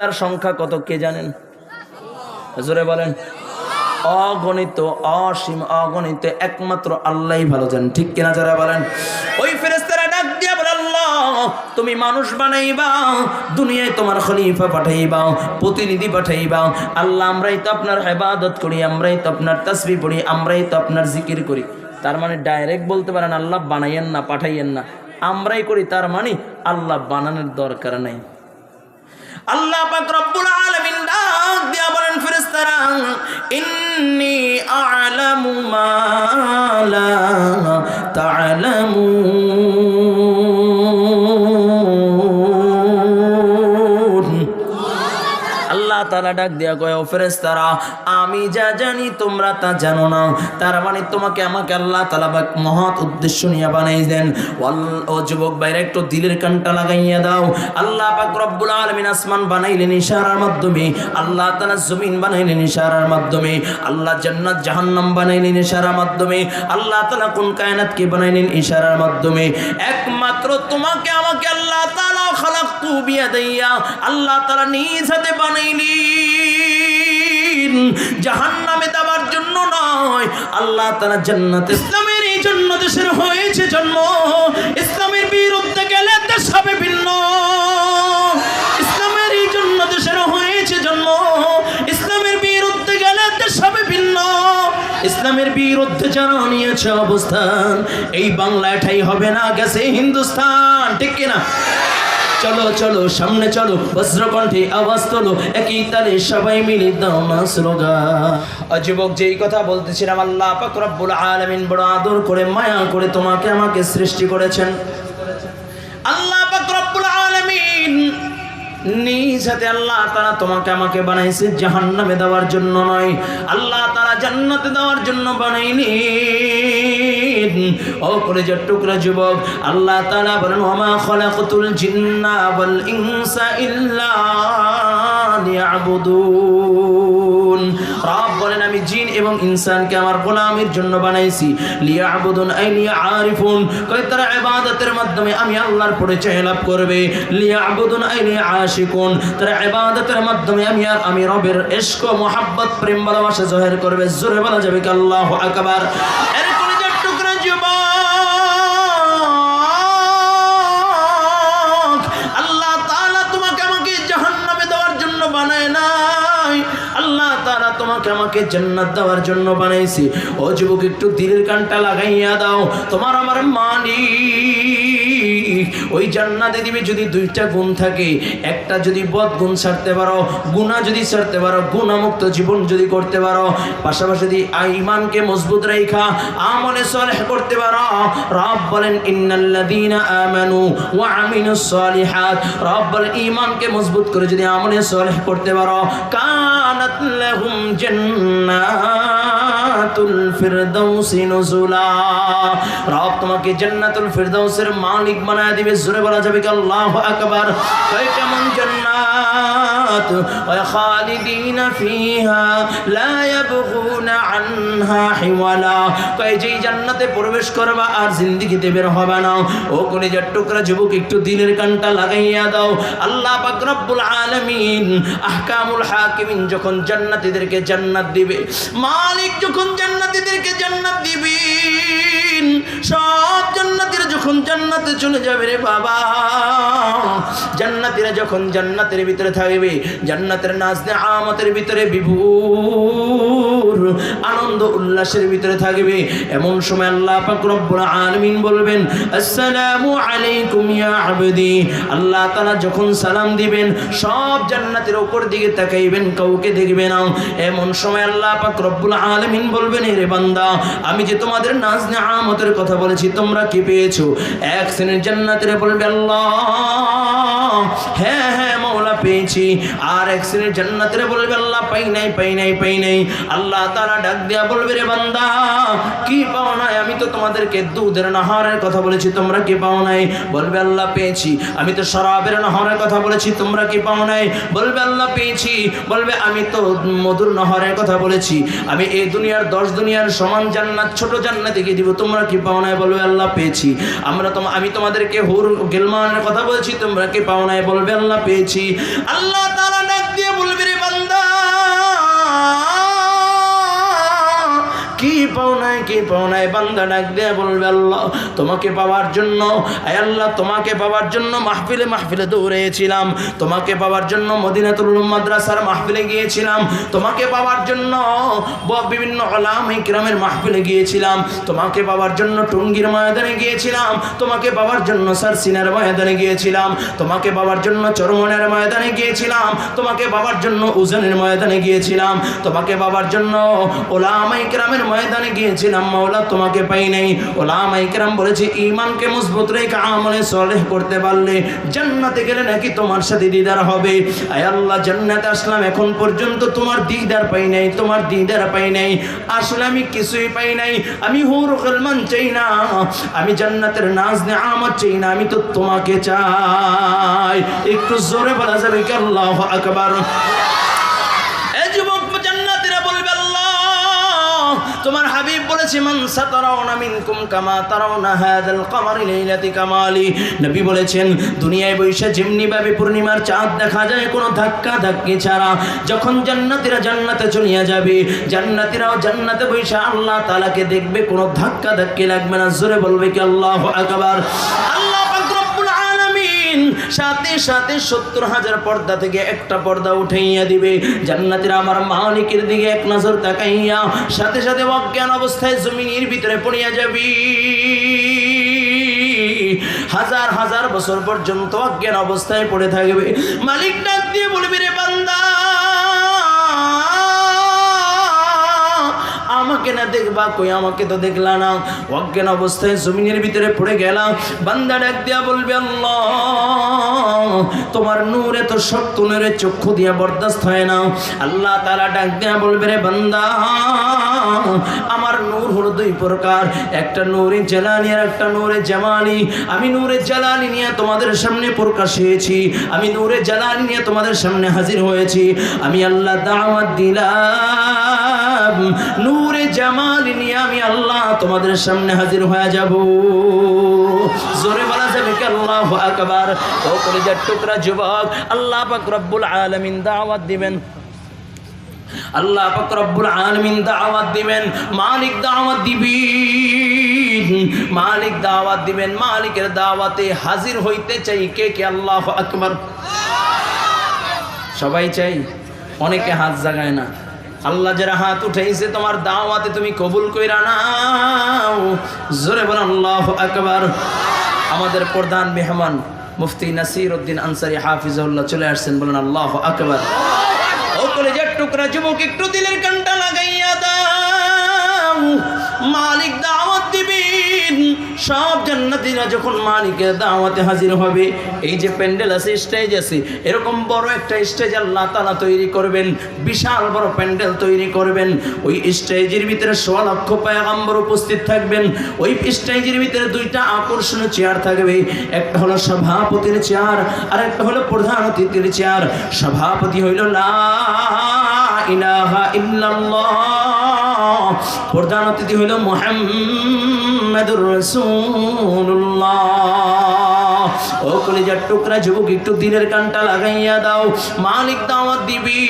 তার সংখ্যা কত কে জানেন? জোরে বলেন। অগণিত, অসীম, অগণিত, একমাত্র আল্লাহই ভালো জানেন। ঠিক কিনা যারা বলেন? ওই ফেরেস্তারা ডাক দিয়া বলে, আল্লাহ, তুমি মানুষ বানাইবা, দুনিয়ায় তোমার খলিফা পাঠাইবা, প্রতিনিধি পাঠাইবা। আল্লাহ, আমরাই তো আপনার হেবাদত করি, আমরাই তো আপনার তসবি পড়ি, আমরাই তো আপনার জিকির করি। তার মানে ডাইরেক্ট বলতে পারেন, আল্লাহ, বানাইয়েন না, পাঠাইয়েন না। আমরাই করি, তার মানে আল্লাহ বানানোর দরকার নাই। আল্লাহ পাক রব্বুল আলামিন ডাক দিয়া বলেন ফেরেশতারা ইন্নি আ'লামু মা লা তা'লামুন। তালা ডাক দিয়া কয়, ও ফেরেস্তারা আমি যা জানি তোমরা তা জানো না। তার মানে তোমাকে আমাকে আল্লাহ তালা বা মহৎ উদ্দেশ্য নিয়ে বানাই দেন। ও যুবক বাইরে একটু দিলের কানটা লাগাইয়া দাও। আল্লাহ পাক রব্বুল আলমিন আসমান বানাইলেন ইশারার মাধ্যমে। আল্লাহ তালা জমিন বানাইলেন ইশারার মাধ্যমে। আল্লাহ জান্নাত, জাহান্নাম বানাইলেন ইশারার মাধ্যমে। আল্লাহ তালা কোন কায়নাতকে বানাইলেন ইশারার মাধ্যমে। একমাত্র তোমাকে আমাকে আল্লাহ তালা খালাক্তু বিয়াদাইয়া আল্লাহ তালা নিজ হাতে বানাইলেন জাহান্নামে দেওয়ার জন্য নয়। আল্লাহ তালা জান্নাত ইসলামের এই জন্য দেশের হয়েছে জন্ম। ইসলামের বিরুদ্ধে গেলে দেশ হবে ভিন্ন। ইসলামের এই জন্য দেশের হয়েছে জন্ম। ইসলামের বিরুদ্ধে গেলে দেশ হবে ভিন্ন। ইসলামের বিরুদ্ধে যারা নিয়েছে অবস্থান, এই বাংলায় ঠাই হবে না, গেছে হিন্দুস্তান ঠিক কিনা? চলো চলো, সামনে চলো, বজ্রকণ্ঠে আওয়াজ তোলো, একই তালে সবাই মিলে দাও না স্লোগান যেই কথা বলতেছিলাম, আল্লাহ পাক রব্বুল আলামিন বড় আদর করে, মায়া করে তোমাকে আমাকে সৃষ্টি করেছেন। আল্লাহ পাক রব্বুল আলামিন নিজ হাতে আল্লাহ তারা তোমাকে আমাকে বানাইছে জাহান্নামে দেওয়ার জন্য নয়, আল্লাহ তারা জান্নাতে দেওয়ার জন্য বানাইনি। ও কলেজের টুকরা যুবক, আল্লাহ তাআলা বলেন ওমা খলাকতুল জিন্না ওয়াল ইনসা ইল্লা রব বলেন, আমি জিন এবং ইনসানকে আমার গোলামের জন্য বানাইছি। লিয়াবুদুন আই লিয়ারিফুন কয়, তারা ইবাদতের মাধ্যমে আমি আল্লাহর পরিচয় লাভ করবে। লিয়াবুদুন আই লিয়াশিকুন তারা ইবাদতের মাধ্যমে আমি আর, আমি রবের ইশক, মোহাব্বত, প্রেম, ভালোবাসা জোহের করবে। জোরে বলা যাবে কি আল্লাহু আকবার? আমাকে জাহান্নামে দেওয়ার জন্য বানায় নাই। আল্লাহ তাআলা তোমাকে আমাকে জান্নাত দেওয়ার জন্য বানাইছি। ও যুবক, একটু দিলের কানটা লাগাইয়া দাও। তোমার আমার মালিক। ওই জান্নাতে দিবে যদি দুইটা গুণ থাকে। একটা যদি বদ গুণ ছাড়তে পারো, গুণা যদি ছাড়তে পারো, গুণামুক্ত জীবন যদি করতে পারো, পাশাপাশি যদি ইমানকে মজবুত রেখা আমলে সলেহ করতে পারো। রব বলেন, ইন্নাল্লাযীনা আমানু ওয়া আমিলুস সলিহাত। রব বলেন ইমানকে মজবুত করে যদি আমলে সলেহ করতে পারো, কানাত লাহুম জান্নাত? প্রবেশ করবা আর জিন্দেগিতে বের হবে না। ও কলিজার টুকরা যুবক, একটু দিলের কানটা লাগাইয়া দাও। আল্লাহ পাক আলামিন আহকামুল হাকিমিন যখন জান্নাতীদেরকে জান্নাত দিবে, মালিক যখন জান্নাতীদেরকে জান্নাত দিবেন। সব জান্নাতীরা যখন জান্নাতে চলে যাবে রে বাবা। জান্নাতীরা যখন জান্নাতের ভিতরে থাকবে, জান্নাতের নাচ আমাদের ভিতরে বিভোর, আনন্দ উল্লাসের ভিতরে থাকবে। এমন সময় আল্লাহ পাক রব্বুল আলামিন বলবেন, আসসালামু আলাইকুম ইয়া আবদি। আল্লাহ তাআলা যখন সালাম দিবেন, সব জান্নাতের উপর দিকে তাকাইবেন, কাউকে দেখবে না। এমন সময় আল্লাহ পাক রব্বুল আলামিন বলবেন রে বান্দা, আমি যে তোমাদের নাজ নিয়ামতের কথা বলেছি, তোমরা কি পেয়েছ? এক শ্রেণির জান্নাতের বলবে, আল্লাহ হ্যাঁ হ্যাঁ মৌলা পেয়েছি। আর এক শ্রেণির জান্নাতের বলবে, আল্লাহ, পাই নাই পাই নাই পাই নাই। আল্লাহ তারা ডাক দেয়া বলবে, রে বান্দা, কি পাও নাই? আমি তো তোমাদেরকে দুধের নাহারের কথা বলেছি, তোমরা কি পাও নাই? বলবে, আল্লাহ, পেয়েছি। আমি তো শরাবের নাহারের কথা বলেছি, তোমরা কি পাও নাই? বলবে, আল্লাহ, পেয়েছি। বলবে, আমি তো মধুর নহরের কথা বলেছি। আমি এই দুনিয়ার দশ দুনিয়ার সমান জান্নাত, ছোট জান্নাতে গিয়ে দিব, তোমরা কি পাও নাই বলবে, আল্লাহ পেয়েছি। আমরা তোমা, আমি তোমাদেরকে হুর, গেলমানের কথা বলছি, তোমরা কে পাও নাই বলবে, আল্লাহ পেয়েছি। আল্লাহ তাআলা অনেকেই পাও নাই? বান্দা ডাক দেয়া বলবে, আল্লাহ, তোমাকে পাওয়ার জন্য, আয় আল্লাহ, তোমাকে পাওয়ার জন্য মাহফিলে মাহফিলে দৌড়েছিলাম। তোমাকে পাওয়ার জন্য মদিনাতুল মাদ্রাসার মাহফিলে গিয়েছিলাম। তোমাকে পাওয়ার জন্য বিভিন্ন আলাম ইকরামের মাহফিলে গিয়েছিলাম। তোমাকে পাওয়ার জন্য টুঙ্গির ময়দানে গিয়েছিলাম। তোমাকে পাওয়ার জন্য সারসিনার ময়দানে গিয়েছিলাম। তোমাকে পাওয়ার জন্য চরমনের ময়দানে গিয়েছিলাম। তোমাকে পাওয়ার জন্য উজানের ময়দানে গিয়েছিলাম। তোমাকে পাওয়ার জন্য ওলামা ইকরামের ময়দানে গিয়েছিলাম, মাওলা তোমাকে পাই নাই। ওলামা ইকরাম বলেছে ইমানকে মজবুত রেখে আমলে সলেহ করতে পারলে জান্নাতে গেলে নাকি তোমার সাথে দিদার হবে? আয় আল্লাহ, জান্নাতে আসলাম, এখন পর্যন্ত তোমার দিদার পাই নাই, তোমার দিদার পাই নাই। আসলে আমি কিছুই পাই নাই, আমি হুর কলমান চাই না, আমি জান্নাতের নাজ নে আমার চাই না, আমি তো তোমাকে চাই। একটু জোরে বলা যাবে কি? আল্লাহ আকবার। তোমার হাবিব বলেছে, মান সাতারাউনা মিনকুম কামা তারাউনা হাদাল কমারি লাইলাতি কামালি। নবী বলেছেন, দুনিয়ায় বৈশা যেমনি ভাবে পূর্ণিমার চাঁদ দেখা যায়, কোনো ধাক্কা ধাক্কি ছাড়া। যখন জান্নাতীরা জান্নাতে চলিয়া যাবে, জান্নাতীরাও জান্নাতে বৈশা আল্লাহ তাআলাকে দেখবে, কোনো ধাক্কা ধাক্কি লাগবে না। জোরে বলবে কি আল্লাহু আকবার? আল্লাহ সাথে সাথে সত্তর হাজার পর্দা থেকে একটা পর্দা উঠাইয়া দিবে। জান্নাতের আমার মালিকের দিকে এক নজর তাকাইয়া সাথে সাথে অজ্ঞান অবস্থায় জমিনের ভিতরে পড়িয়া যাবি। হাজার হাজার বছর পর্যন্ত অজ্ঞান অবস্থায় পড়ে থাকবে। মালিক ডাক দেখবা কই আমাকে তো দেখলা না। অজ্ঞান অবস্থায় জমিনের ভিতরে পড়ে গেলাম বান্দা ডাক দিয়া বলবে, আল্লাহ, তোমার নূর এত শক্ত নূরে চক্ষু দিয়া বরদাস্ত হয় না। আল্লাহ তারা ডাক দিয়া বলবে, রে বান্দা, আমার নূর হলো দুই প্রকার। একটা নূরে জালানি আর একটা নূরে জামালি আমি নূরে জালালি নিয়ে তোমাদের সামনে প্রকাশ হয়েছি আমি নূরে জালালি নিয়ে তোমাদের সামনে হাজির হয়েছি। আমি আল্লাহ দাওয়াত দিলাম। নূরে নিয়ে আমি আল্লাহ তোমাদের সামনে হাজির হয়ে যাব। জোরে বলা যাবে আল্লাহু আকবার? ও কলিজার টুকরা যুবক, আল্লাহ পাক রব্বুল আলামিন দাওয়াত দিবেন। আল্লাহ পাক রব্বুল আলামিন দাওয়াত দিবেন। মালিক দাওয়াত দিবেন। মালিক দাওয়াত দিবেন। মালিকের দাওয়াতে হাজির হইতে চাই কে কে? আল্লাহ আকবার। সবাই চাই? অনেকে হাত জাগায় না। আল্লাহ যারা হাত উঠেছে তোমার দাওয়াতে তুমি কবুল কইরা নাও। জোরে বল আল্লাহ আকবার। আমাদের প্রধান মেহমান মুফতি নাসির উদ্দিন আনসারি হাফিজউল্লাহ চলে আসছেন, বলেন, আল্লাহ আকবার। ও কলেজের টুকরা যুবক, একটু দিলের কান্টা লাগাইয়া দাও। মালিক দাওয়াত দিবেন সব জান্নাতীরা যখন মালিকের দাওয়াতে হাজির হবে, এই যে প্যান্ডেল আছে স্টেজ আছে, এরকম বড় একটা স্টেজ আল্লাহ তালা তৈরি করবেন, বিশাল বড় প্যান্ডেল তৈরি করবেন, ওই স্টেজের ভিতরে সোয়া লক্ষ পায়গাম্বর উপস্থিত থাকবেন, ওই স্টেজের ভিতরে দুইটা আকর্ষণীয় চেয়ার থাকবে, একটা হলো সভাপতির চেয়ার আর একটা হলো প্রধান অতিথির চেয়ার সভাপতি হইল, লা ইলাহা ইল্লাল্লাহ প্রধান অতিথি হইল মোহাম্মদুর রাসূলুল্লাহ ও কলিজার টুকরা যুবক, একটু দিনের কানটা লাগাইয়া দাও। মালিক দাওয়াত দিবি।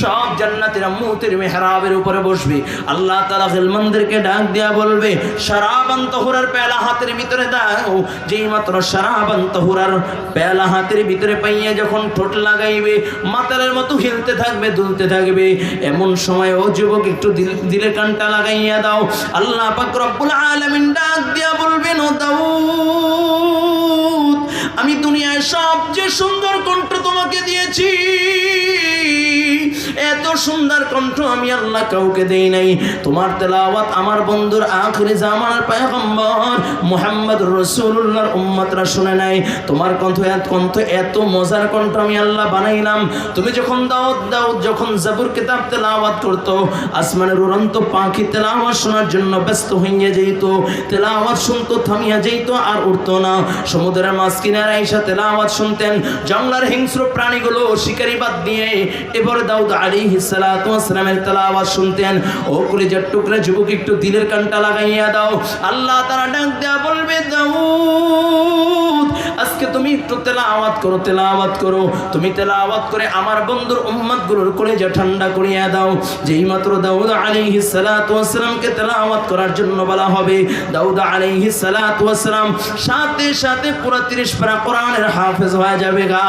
সব জান্নাতের মুতের মেহরাবের উপরে বসবে। আল্লাহ তাআলা গিলমানদেরকে ডাক দেয়া বলবে শারাবান তহুরার পেলা হাতের ভিতরে দাও। যেই মাত্র শারাবান তহুরার পেলা হাতের ভিতরে পাইয়া যখন ঠোঁট লাগাইবে, মাতালের মতো হিলতে থাকবে, দুলতে থাকবে। এমন সময় ও যুবক, একটু দিল কানটা লাগাইয়া দাও। আল্লাহ পাক রব্বুল আলামিন ডাক দিয়া বলবেন, ও দাউদ আমি দুনিয়ায় সবচেয়ে সুন্দর কণ্ঠ তোমাকে দিয়েছি? সুন্দর কণ্ঠ আমি আল্লাহ কাউকে দেই নাই। তোমার তেলাওয়াত আমার বন্ধুর আখরি জামানার পয়গম্বর মুহাম্মদ রাসূলুল্লাহর উম্মতরা শুনে নাই। তোমার কণ্ঠ কণ্ঠ এত মজার কণ্ঠ আমি আল্লাহ বানাইলাম। তুমি যখন দাউদ দাউদ যখন জাবুর কিতাব তেলাওয়াত করতো, আসমানের উড়ন্ত পাখি তেলাওয়াত শোনার জন্য ব্যস্ত হইয়া যেত তেলাওয়াত শুনতো, থামিয়া যেত আর উঠতো না। সমুদ্রের মাছ কিনারে এসে তেলাওয়াত শুনতেন। জঙ্গলার হিংস্র প্রাণীগুলো শিকারি বাদ দিয়ে এবারে দাউদ আলাইহিস সালামের তেলাওয়াত শুনতেন। ও কলিজার টুকরা যুবক একটু দিলের কানটা লাগাইয়া দাও। আল্লাহ তারা ডাক দেয়া বলবে, দাউদ, আজকে তুমি একটু তেলাওয়াত করো তেলাওয়াত করো। তুমি তেলাওয়াত করে আমার বন্ধুর উম্মতগুলোর কলেজা ঠান্ডা করিয়া দাও। যেই মাত্র দাউদ আলাইহিস সালাতু ওয়াসসালামকে তেলাওয়াত করার জন্য বলা হবে, দাউদ আলাইহিস সালাতু ওয়াসসালাম সাথে সাথে পুরো 30 পারা কোরআনের হাফেজ হয়ে যাবে গা।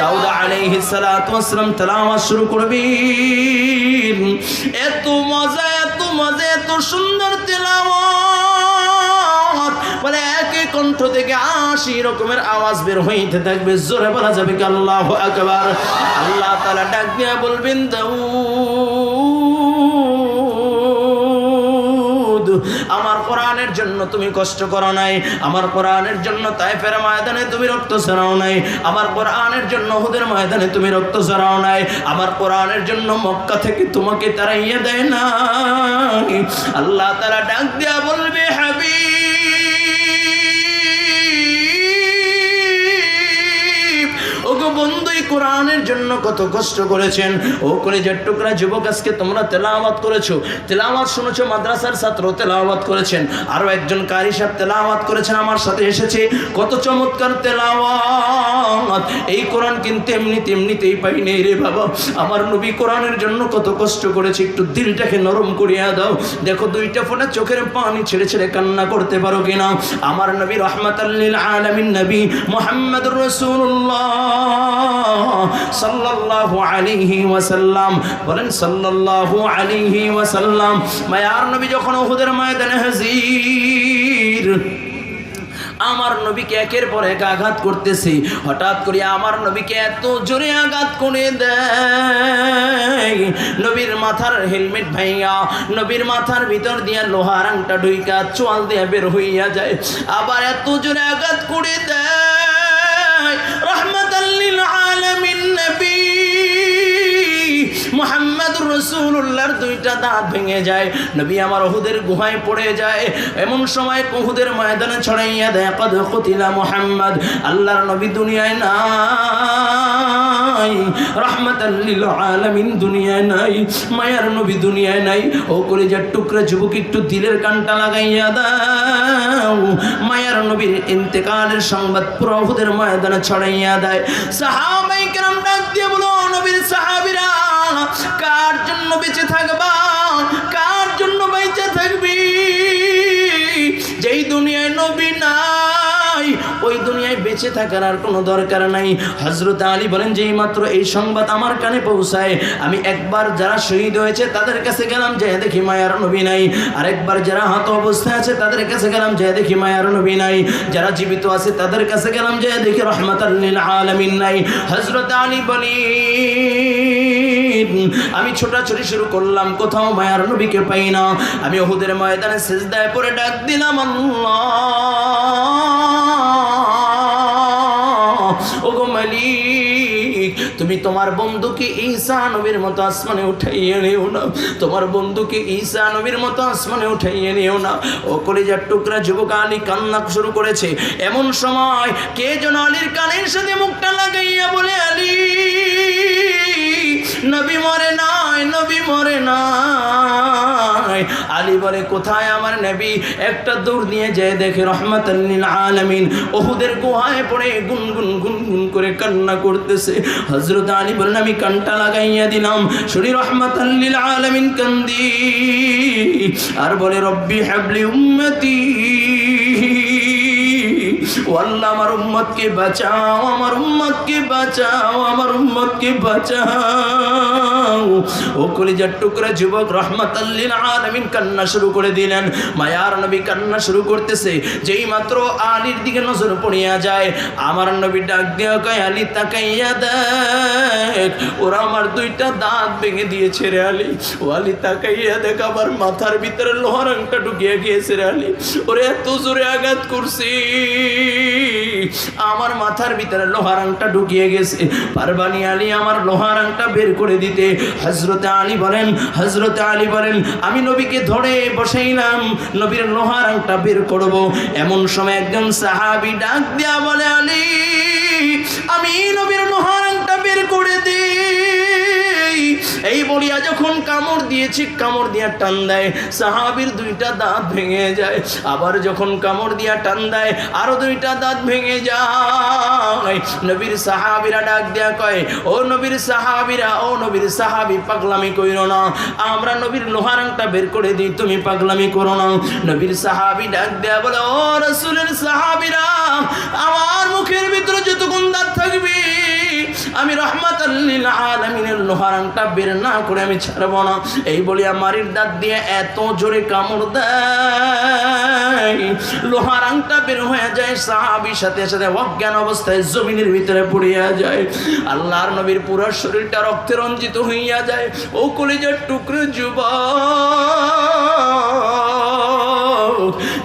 দাউদ আলাইহিস সালাতু ওয়াসসালাম তেলাওয়াত শুরু করবেন। এত মজা এত মজা, এত সুন্দর তেলাওয়াত। মানে একই কণ্ঠ থেকে আশি রকমের আওয়াজ বের হইতে থাকবে। জোরে বলা যাবে আল্লাহ আকবার? আল্লাহ তালা ডাক দিয়া বলবেন, দাউদ আমার কোরআনের জন্য তুমি কষ্ট করো নাই, আমার কোরআনের জন্য তাইফের ময়দানে তুমি রক্ত ছড়াও নাই, আমার কোরআনের জন্য হুদের ময়দানে তুমি রক্ত ছড়াও নাই, আমার কোরআনের জন্য মক্কা থেকে তোমাকে তারা ইয়ে দেয় না আল্লাহ তারা ডাক দেয়া বলবে, হাবিব কোরআনের জন্য কত কষ্ট করেছেন। ও কলেজের টুকরা যুবক আজকে তোমরা তেলাওয়াত করেছ। তেলাওয়াত শুনেছো, মাদ্রাসার ছাত্র তেলাওয়াত করেছেন। আরও একজন কারি সাহেব তেলাওয়াত করেছেন, আমার সাথে এসেছে। কত চমৎকার তেলাওয়াত। এই কোরআন কিন্তু এমনি তেমনিতেই পাই নেই রে বাবা। আমার নবী কোরআনের জন্য কত কষ্ট করেছে, একটু দিলটাকে নরম করিয়া দাও। দেখো, দুইটা ফোনে চোখের পানি ছেড়ে ছেড়ে কান্না করতে পারো কিনা। আমার নবী রহমাতাল্লিল আলামিন নবী মোহাম্মদুর রাসূলুল্লাহ। সাল্লাল্লাহু আলাইহি ওয়াসাল্লাম। বলেন, সাল্লাল্লাহু আলাইহি ওয়াসাল্লাম। মায়ার নবী যখন উহুদের ময়দানে হাজির, আমার নবীকে একের পর এক আঘাত করতেছে। হঠাৎ করে আমার নবীকে এত জোরে আঘাত করে দেয়। নবীর মাথার হেলমেট ভাইয়া, নবীর মাথার ভিতর দিয়া লোহার আংটা ঢুইকা চোয়াল দিয়া বের হইয়া যায়। আবার এত জোরে আঘাত করে দেয়। রহমতাল্লিল আলামিন নবী মোহাম্মদুর রসুল্লাহর দুইটা দাঁত ভেঙে যায়। নবী আমার ওহুদের গুহায় পড়ে যায়। এমন সময় ওহুদের ময়দানে ছড়াইয়া দেয়, কদ কতিলা মোহাম্মদ, আল্লাহর নবী দুনিয়ায় নাই। রহমতাল্লিল আলামিন দুনিয়ায় নাই। মায়ার নবী দুনিয়ায় নাই। ও করে যার টুকরা যুবক, একটু দিলের কানটা লাগাইয়া দাও। মায়ার নবীর ইন্তেকালের সংবাদ পুরো ওহুদের ময়দানে ছড়াইয়া দেয়। সাহাবাই নবীর সাহাবিরা কার জন্য বেঁচে থাকবা? কার জন্য বেঁচে থাকবি? যেই দুনিয়ায় নবী নাই, ওই দুনিয়ায় বেঁচে থাকার আর কোনো দরকার নাই। হজরত আলী বলেন যে মাত্র এই সংবাদ আমার কানে পৌঁছায়, আমি একবার যারা শহীদ হয়েছে তাদের কাছে গেলাম, যে দেখি মায়ার নবী নাই। আরেকবার যারা হাত অবস্থায় আছে তাদের কাছে গেলাম, যে দেখি মায়ার নবী নাই। যারা জীবিত আছে তাদের কাছে গেলাম, যে দেখি রহমতাল্লিল আলামিন নাই। হজরত আলী বলি আমি ছোটাছুটি শুরু করলাম, কোথাও মায়ার নবীকে পাই না। আমি ওহুদের ময়দানে সেজদায় পরে ডাক দিলাম তুমি তোমার বন্ধুকে ঈসা নবীর মতো আসমানে উঠাইয়ে নিও না। তোমার বন্ধুকে ঈসা নবীর মতো আসমানে উঠাইয়ে নিও না। ও কলিজার টুকরা যুবক আলী কান্না শুরু করেছে। এমন সময় কে যেন আলীর কানের সাথে মুখটা নবী মরে নাই। আলী বলে, কোথায় আমার নবী? একটা দৌড় নিয়ে যায় দেখে রহমতাল্লিল আলামিন। ওহুদের গুহায় পড়ে গুনগুন গুনগুন করে কান্না করতেছে। হজরত আলী বলেন, আমি কানটা লাগাইয়া দিলাম। শরীর রহমতাল্লিল আলামিন কান্দি। আর বলে, রব্বি হাবলি উম্মতি ও আল্লাহ আমার বাঁচাও, আমার উম্মতকে বাঁচাও, আমার উম্মতকে বাঁচাও। ও কলিজার টুকরা যুবক রহমতাল্লিল আলামিন কান্না শুরু করে দিলেন। মায়ার নবী কান্না শুরু করতেছে, যেই মাত্র আলীর দিকে নজর পড়িয়া যায়, আমার নবী ডাক দেওয়া কয়, আলী, তাকাইয়া দেখ। ওরা আমার দুইটা দাঁত ভেঙে দিয়েছে রে আলী। ও আলী, তাকাইয়া দেখ, আমার মাথার ভিতরে লোহার আংটা ঢুকিয়ে গিয়েছে রে আলী। ওরে, এত জোরে আঘাত করছি। আমার মাথার ভিতরে লোহার আংটা ঢুকিয়ে গেছে। পারবানি আলী আমার লোহার আংটা বের করে দিতে। হজরতে আলী বলেন হজরতে আলী বলেন, আমি নবীকে ধরে বসাইলাম, নবীর লোহার আংটা বের করব। এমন সময় একজন সাহাবি ডাক দেয়া বলে, আলী, আমি নবীর লোহার বলিয়া যখন কামড় দিয়েছি, কামড় দিয়া টান দেয়। সাহাবির দুইটা দাঁত ভেঙে যায়। আবার যখন কামড় দিয়া টান দেয়, আরও দুইটা দাঁত ভেঙে যায়। নবীর সাহাবিরা ডাক দেয়া কয়, ও নবীর সাহাবিরা, ও নবীর সাহাবি, পাগলামি কইরো না। আমরা নবীর লোহারাংটা বের করে দিই, তুমি পাগলামি করো না। নবীর সাহাবি ডাক দেয়া বলে, ও রসুলের সাহাবিরা রহমাত আলমিনের লোহারাংটা বের না করে আমি ছাড়বো না। এই বলি আমারির দাঁত দিয়ে এত জোরে কামড় দেয়। লোহারাংটা বের হয়ে যায় সাহাবির সাথে সাথে অজ্ঞান অবস্থায় জমিনের ভিতরে পড়িয়া যায়। আল্লাহর নবীর পুরো শরীরটা রক্তে রঞ্জিত হইয়া যায়। ও কলিজার টুকরো যুবক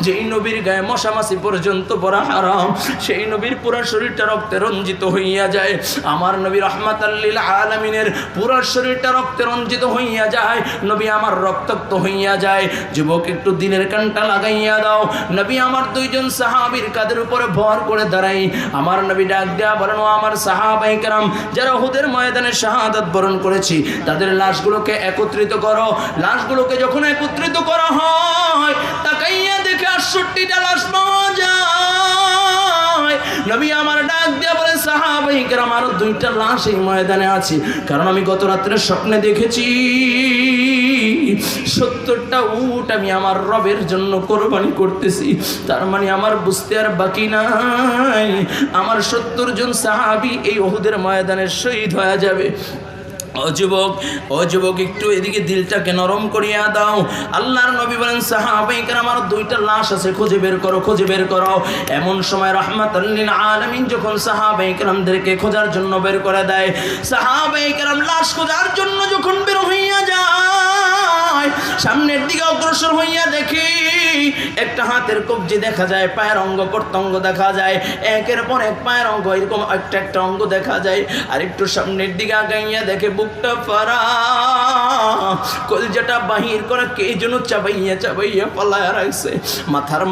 যেই নবীর গায়ে মশামাছি পর্যন্ত পড়া হারাম, সেই নবীর পুরো শরীরটা রক্তে রঞ্জিত হইয়া যায়। আমার নবী রহমাত আল্লিল আলমিনের পুরো শরীরটা রক্তে রঞ্জিত হইয়া যায়। নবী আমার রক্তাক্ত হইয়া যায়। যুবক, একটু দিনের কানটা লাগাইয়া দাও। নবী আমার দুইজন সাহাবীর কাদের উপরে ভর করে দাঁড়াই আমার নবী ডাক দেয়া বলেন আমার সাহাবাই কেরাম, যারা হুদের ময়দানে শাহাদাত বরণ করেছি, তাদের লাশগুলোকে একত্রিত করো। লাশগুলোকে যখন একত্রিত করা হয়, তাকাইয়া দেখে আটষট্টিটা লাশ নবী আমার ডাক দিয়া বলে, সাহাবাই কেরাম দুইটা লাশ এই ময়দানে আছে। কারণ আমি গত রাত্রে স্বপ্নে দেখেছি, সত্তরটা উট আমি আমার রবের জন্য কোরবানি করতেছি। তার মানে আমার বুঝতে আর বাকি নাই। আমার সত্তর জন সাহাবি এই ওহুদের ময়দানে শহীদ হয়ে যাবে। ও অযুবক একটু এদিকে দিলটাকে নরম করিয়া দাও। আল্লাহর নবী বলেন সাহাবাইকার আমার দুইটা লাশ আছে, খুঁজে বের করো, খুঁজে বের করো। এমন সময় রহমাতাল্লিল আলমিন যখন সাহাবাইকারদেরকে খোঁজার জন্য বের করে দেয় সাহাবাইকার লাশ খোঁজার জন্য যখন বের হইয়া যায় সামনের দিকে অগ্রসর হইয়া দেখি একটা হাতের কবজি দেখা যায়, পায়ের অঙ্গ প্রত্যঙ্গ দেখা যায়। একের পর এক পায়ের অঙ্গ, এরকম একটা একটা অঙ্গ দেখা যায়। আর একটু সামনের দিকে আগাইয়া দেখে বুকটা পারা কলজাটা বাহির করে কে যেন চাবাইয়া চাবাইয়া পালায়া রাখছে মাথার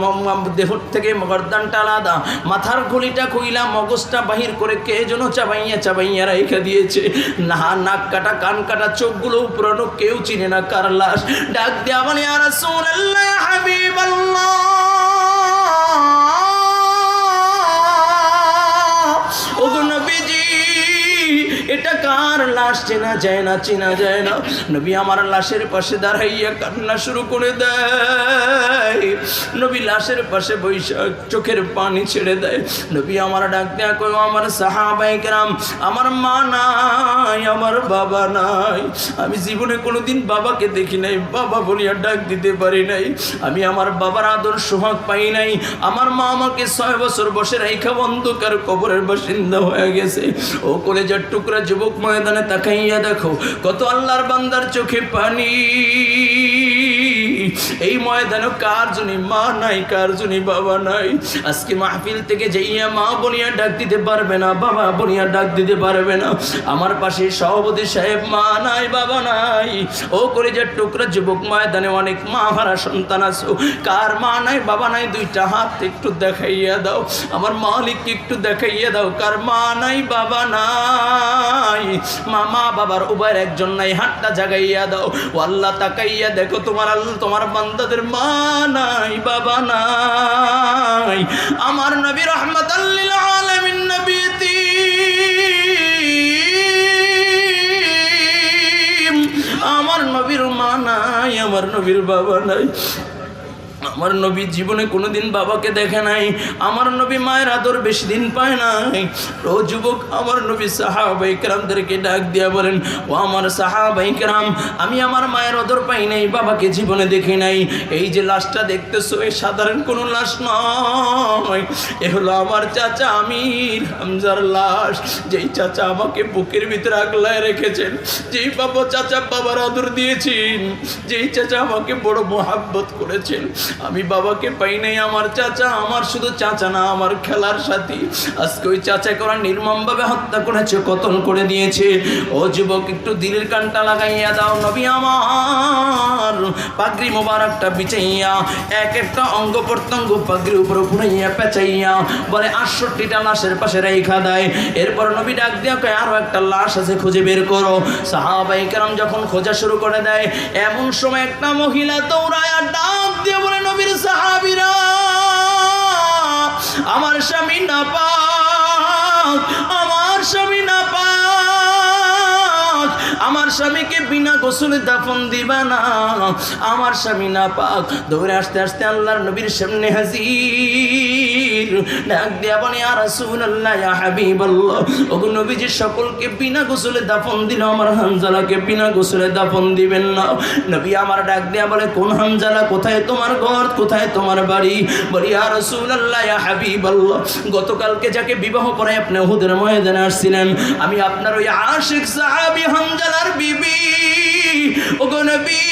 দেহ থেকে গর্দানটা আলাদা। মাথার গুলিটা কইলা মগজটা বাহির করে কে যেন চাবাইয়া চাবাইয়া রেখে দিয়েছে। না, নাক কাটা, কান কাটা, চোখগুলো পুরানো কেউ চিনে না কার লাশ। ডাক দেয়া মানে আর রাসূলুল্লাহ হাবিবাল্লাহ। এটা কার লাশ? চেনা যায় না, চেনা যায় না। নবী আমার লাশের পাশে দাঁড়াইয়া কান্না শুরু করে দেয়। নবী লাশের পাশে বৈশাখ চোখের পানি ছেড়ে দেয়। নবী আমার ডাক দেয়া আমার সাহাবাই কেরাম, আমার মা নাই, আমার বাবা নাই। আমি জীবনে কোনোদিন বাবাকে দেখি নাই, বাবা বলিয়া ডাক দিতে পারি নাই। আমি আমার বাবার আদর, সোহাগ পাই নাই। আমার মা আমাকে ছয় বছর বসে রেখা অন্ধকার কবরের বাসিন্দা হয়ে গেছে। ও কলেজার টুকরা যুবক ময়দানে তাকাইয়া দেখো কত আল্লাহর বান্দার চোখে পানি। এই ময়দানে কার জনি মা নাই, কার জনি বাবা নাই? আজকে মাহফিল থেকে যাইয়া মা বনিয়া ডাক দিতে পারবে না, বাবা বনিয়া ডাক দিতে পারবে না। আমার পাশে সভাপতি সাহেব, মা নাই, বাবা নাই। ও করে যে টুকরা যুবক ময়দানে অনেক মা হারা সন্তান আছো। কার মা নাই, বাবা নাই, দুইটা হাত একটু দেখাইয়া দাও। আমার মালিককে একটু দেখাইয়া দাও, কার মা নাই, বাবা নাই। মা মা বাবার উভয়ের একজন নাই, হাতটা জাগাইয়া দাও। ও আল্লাহ তাকাইয়া দেখো, তোমার আল্লাহ, তোমার বান্দাদের মা নাই, বাবা নাই। আমার নবী রহমত আমার নবীর মা নাই, আমার নবীর বাবা নাই। আমার নবী জীবনে কোনোদিন বাবাকে দেখে নাই। আমার নবী মায়ের আদর বেশি দিন পায় নাই। ও যুবক, আমার নবী সাহাবাই কেরামদেরকে ডাক দিয়া বলেন, ও আমার সাহাবাই কেরাম, আমি আমার মায়ের আদর পাই নাই, বাবাকে জীবনে দেখি নাই। এই যে লাশটা দেখতেছো এই সাধারণ কোনো লাশ নয়। এ হলো আমার চাচা আমির হামজার লাশ। যেই চাচা আমাকে বুকের ভিতরে আগলায় রেখেছেন, যেই বাবা, চাচা বাবার আদর দিয়েছেন, যেই চাচা আমাকে বড় মোহাব্বত করেছেন আমি বাবাকে পাই নাই, আমার চাচা, আমার শুধু চাচা না, আমার খেলার সাথী। আজকে ওই চাচা করা নির্মমভাবে হত্যা করেছে, কতল করে দিয়েছে। ও যুবক, একটু দিলের কানটা লাগাইয়া দাও, নবী আমার। পাগড়ি মোবারকটা বিছাইয়া, এক একটা অঙ্গ প্রত্যঙ্গ পাগড়ির উপর ঘুরাইয়া পেঁচাইয়া বলে, আটষট্টিটা লাশের পাশে রেখা দেয়। এরপর নবী ডাক দিয়া কয়, আরও একটা লাশ আছে, খুঁজে বের করো। সাহাবাই কেরাম যখন খোঁজা শুরু করে দেয়, এমন সময় একটা মহিলা দৌড়ায় আর ডাক দিয়ে বলে নবীর সাহাবিরা, আমার স্বামী না পাক, আমার স্বামী না পাক, আমার স্বামীকে বিনা গোসলে দাফন দিবা না, আমার স্বামী না পাক। দৌড়ে আসতে আসতে আল্লাহর নবীর সামনে হাজির। ডাক বলে আর ইয়া হাবিবাল্লাহ সকলকে বিনা গোসলে দাফন দিল আমার বিনা গোসলে দাফন দিবেন না। নবী আমার ডাক বলে, কোন কোথায় তোমার ঘর? কোথায় তোমার বাড়ি? বলি আর ইয়া হাবিবাল্লাহ, গতকালকে যাকে বিবাহ করে আপনি উহুদের ময়দানে আসছিলেন, আমি আপনার ওই আশিক সাহাবী হানজালার বিবি। ওগো নবী,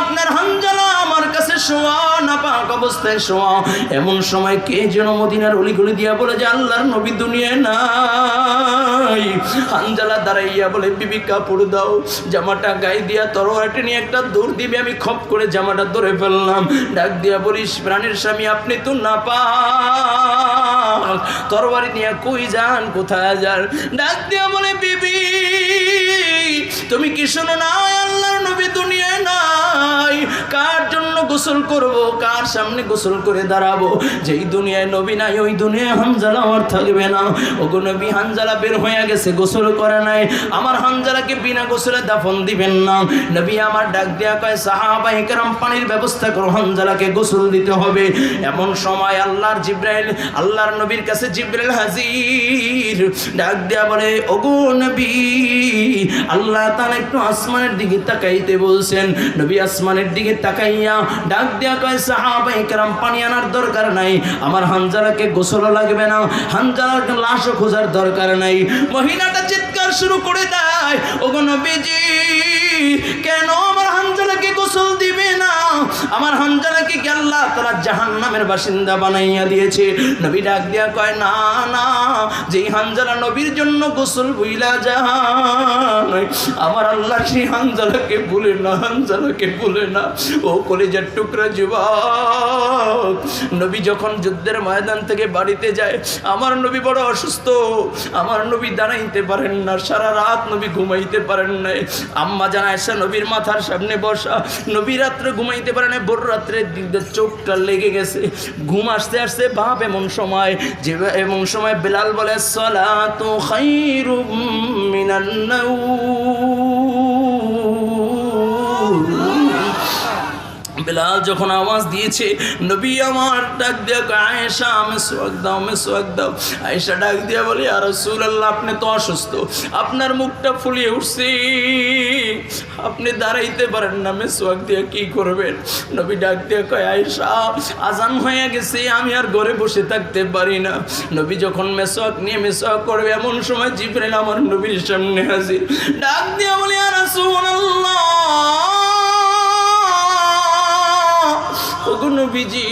আপনার হানজালা এমন সময় কে যেন মদিনার অলিগুলি দিয়া বলে যে, আল্লাহর নবী দুনিয়ায় নাই। হানজালা দাঁড়াইয়া বলে, বিবি, কাপড় দাও, জামাটা গায়ে দিয়া তরোয়ারটা নিয়ে একটা দৌড় দিবে, আমি খপ করে জামাটা ধরে ফেললাম। ডাক দিয়া বলিস প্রাণের স্বামী, আপনি তো না পা তরবারি নিয়ে কই যান, কোথায় যান? ডাক দিয়া বলে, বিবি, তুমি কি শোনো না আল্লাহর গোসল করব? কার সামনে গোসল করে দাঁড়াবো? যেই দুনিয়ায় নবী নাই, ওই দুনিয়ায় হানজালা আমার থাকবে না। ওগো নবী, হানজালা বের হয়ে গেছে, গোসল করে নাই। আমার হানজালাকে বিনা গোসলে দাফন দিবেন না। নবী আমার ডাক দেয়া কয় সাহাবাই কেরাম পানির ব্যবস্থা করো, হানজালাকে গোসল দিতে হবে। এমন সময় আল্লাহর জিব্রাইল, আল্লাহর নবীর কাছে জিব্রাইল হাজির ডাক দেয়া বলে, ওগো নবী, আল্লাহ তাআলা একটু আসমানের দিকে তাকাইতে বলছেন। নবী আসমানের দিকে তাকাইয়া ডাক দেয়া কয় সাহাবাই কেরাম পানি আনার দরকার নাই। আমার হানজারাকে গোসল লাগবে না। হানজারার লাশও খোঁজার দরকার নাই। মহিলাটা চিৎকার শুরু করে দেয়, ওগো বিজি কেন আমার আমার হানজালাকে কি আল্লাহ তারা জাহান নামের বাসিন্দা বানাইয়া দিয়েছে? নবী ডাক দিয়া কয়, না না, যেই হানজালা নবীর জন্য গোসল বুইলা যায় আমার আল্লাহ সেই হানজালাকে ভুলে না হানজালাকে ভুলে না। ও কলেজের টুকরা যুবক, নবী যখন যুদ্ধের ময়দান থেকে বাড়িতে যায়, আমার নবী বড় অসুস্থ, আমার নবী দাঁড়াইতে পারেন না, সারা রাত নবী ঘুমাইতে পারেন নাই। আম্মা জানায়, সে নবীর মাথার সামনে বসা, নবী রাত্রে ঘুমাইতে পারে না বড় রাত্রে দিকটা চোখটা লেগে গেছে। ঘুম আসতে আসতে বাপ এমন সময়, যে এমন সময় বেলাল বলে সলা তো খাই নাউম। বেলাল যখন আওয়াজ দিয়েছে, নবী আমার ডাক দিয়া আয়েশা, আমি সোয়াগ দাও, আমি সোয়াগ দাও। আয়েশা ডাক দিয়া বলে আর রসুল আল্লাহ আপনি তো অসুস্থ। আপনার মুখটা ফুলিয়ে উঠছে। আপনি দাঁড়াইতে পারেন না, আমি সোয়াগ দিয়া কি করবেন? নবী ডাক দিয়া কয়, আয়েশা, আজান হয়ে গেছে, আমি আর ঘরে বসে থাকতে পারি না। নবী যখন মেসোয়াক নিয়ে মেসোয়াক করবে, এমন সময় জিব্রাইল আমার নবীর সামনে হাজির। ডাক দিয়া বলে আর রাসূলুল্লাহ ওগো নবীজি।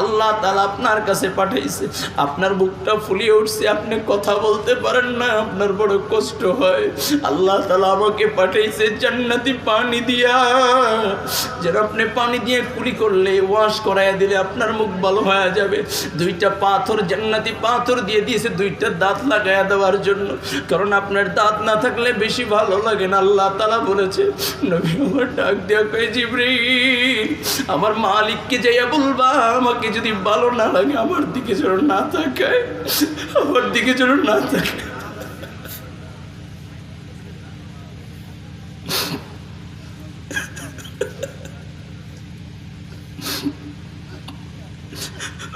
আল্লাহ তালা আপনার কাছে পাঠাইছে। আপনার বুকটা ফুলিয়ে উঠছে, আপনি কথা বলতে পারেন না, আপনার বড় কষ্ট হয়। আল্লাহ তালা আমাকে পাঠাইছে, জান্নাতি পানি দিয়া। যেন আপনি পানি দিয়ে কুলি করলে, ওয়াশ করাইয়া দিলে আপনার মুখ ভালো হয়ে যাবে। দুইটা পাথর জান্নাতি পাথর দিয়ে দিয়েছে, দুইটা দাঁত লাগাইয়া দেওয়ার জন্য। কারণ আপনার দাঁত না থাকলে বেশি ভালো লাগে না, আল্লাহ তালা বলেছে। নবী আমার ডাক দেওয়া কয়ে জিব্রিল, আমার মালিককে যাইয়া বলবা আমাকে যদি ভালো না লাগে, আমার দিকে যেন না তাকায়, আমার দিকে যেন না তাকায়।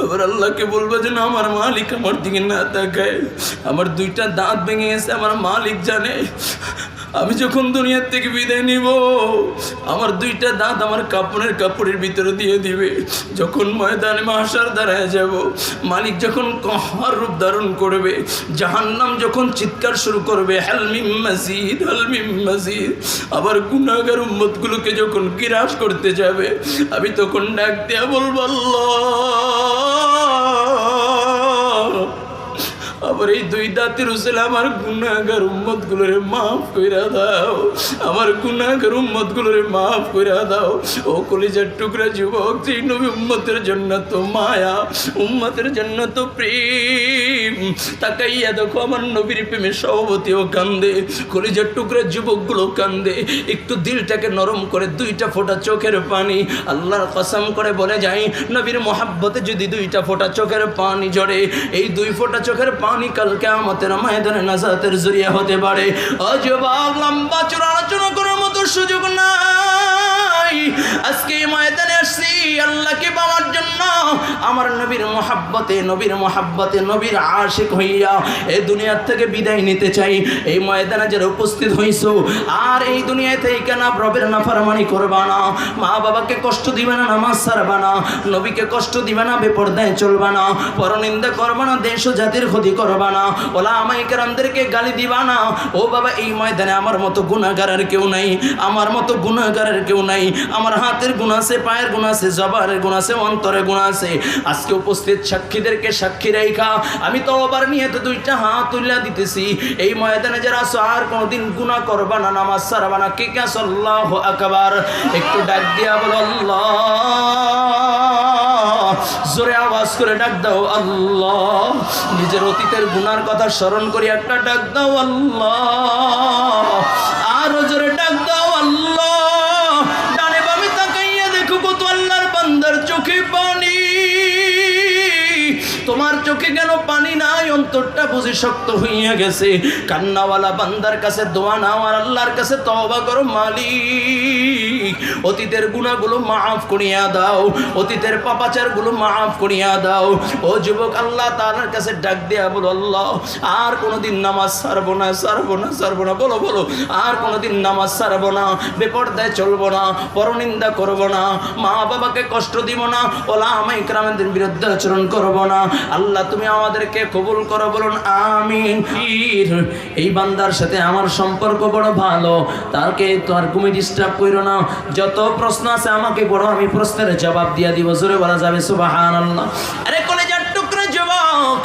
আবার আল্লাহকে বলব যে না আমার মালিক আমার দিকে না তাকায়। আমার দুইটা দাঁত ভেঙে গেছে, আমার মালিক জানে। আমি যখন দুনিয়ার থেকে বিদায় নিব, আমার দুইটা দাঁত আমার কাপড়ের কাপড়ের ভিতরে দিয়ে দিবে। যখন ময়দানে মাসার দাঁড়ায় যাব, মালিক যখন কহার রূপ ধারণ করবে, জাহান্নাম যখন চিৎকার শুরু করবে হালমিম মসজিদ হালমিম মসজিদ আবার গুনাগার উম্মতগুলোকে যখন গিরাস করতে যাবে, আমি তখন ডাক দেয়া বলব, আল্লাহ! আবার এই দুই দাঁতের উসেলে আমার গুনাগার উম্মত গুলোরে মাফ কইরা দাও। আমার গুনাগার উম্মত গুলোরে মাফ কইরা দাও। ও কলিজার টুকরা যুবক, যেই নবী উম্মতের জন্য তো মায়া, উম্মতের জন্য তো প্রেম তাকাইয়া দেখো আমার নবীর প্রেমে সভাপতিও কান্দে, কলিজার টুকরা যুবকগুলো কান্দে। একটু দিলটাকে নরম করে দুইটা ফোঁটা চোখের পানি আল্লাহর কসম করে বলে যাই, নবীর মহাব্বতে যদি দুইটা ফোঁটা চোখের পানি ঝরে, এই দুই ফোঁটা চোখের পানি কালকে আমাদের ময়দানে নাজাতের জরিয়া হতে পারে। অজবাগ লম্বা চূড়া আলোচনা করার মতো সুযোগ নাই। আজকে এই ময়দানে আসছি, আল্লাহকে পাওয়ার জন্য। আমার নবীর মহাব্বতে নবীর মহাব্বতে, নবীর আশিক হইয়া এই দুনিয়ার থেকে বিদায় নিতে চাই। এই ময়দানে যারা উপস্থিত হইছো, আর এই দুনিয়ায় থেকে কেন রবের নাফারমানি করবা না। মা বাবাকে কষ্ট দিবে না, নামাজ সারবা না। নবীকে কষ্ট দিবে না, বেপর্দায় চলবা না। পরনিন্দা করবা না, দেশ জাতির ক্ষতি করবা না। ওলা আমাইকে রামদেরকে গালি দিবা না। ও বাবা, এই ময়দানে আমার মতো গুণাগারের কেউ নাই। আমার মতো গুণাগারের কেউ নাই। আমার হাতের গুণ আছে, পায়ের গুণ আছে জবারের গুণ আছে অন্তরে গুণ আছে। আজকে উপস্থিত সাক্ষীদেরকে সাক্ষী রেখা, আমি তো আবার নিয়ে তো দুইটা হাত তুলিয়া দিতেছি। এই ময়দানে যারা আছো, আর কোনোদিন গুণা করবা না, নামাজ সারবা না। কে কে আল্লাহ আকবার। একটু ডাক দিয়া বলো, আল্লাহ। জোরে আওয়াজ করে ডাক দাও, আল্লাহ। নিজের অতীতের গুনার কথা স্মরণ করি একটা ডাক দাও, আল্লাহ। বান্দার চোখে পানি তোমার চোখে কেন পানি নাই, অন্তরটা বুঝি শক্ত হইয়া গেছে। কান্নাওয়ালা বান্দার কাছে দোয়া নাও, আর আল্লাহর কাছে তওবা করো, মালিক। অতীতের গুণাগুলো মাফ করিয়া দাও, অতীতের পাপাচারগুলো মাফ করিয়া দাও। ও যুবক, আল্লাহ তাআলার কাছে ডাক দেয়া বলো, আল্লাহ, আর কোনোদিন নামাজ ছাড়বো না ছাড়বো না ছাড়বো না। বলো বলো, আর কোনোদিন নামাজ ছাড়বো না, বেপর্দায় চলবো না, পরনিন্দা করব না মা বাবাকে কষ্ট দিব না ওলা আমাই ক্রামের বিরুদ্ধে আচরণ করব না আল্লাহ, তুমি আমাদেরকে কবুল করো, বলুন আমিন। এই বান্দার সাথে আমার সম্পর্ক বড় ভালো, তারকে তো আর তুমি ডিস্টার্ব করো না। যত প্রশ্ন আছে আমাকে বড় আমি প্রশ্নের জবাব দিয়া দিব। জোরে বলা যাবে সুবাহান আল্লাহ আরে কলেজার টুকরা যুবক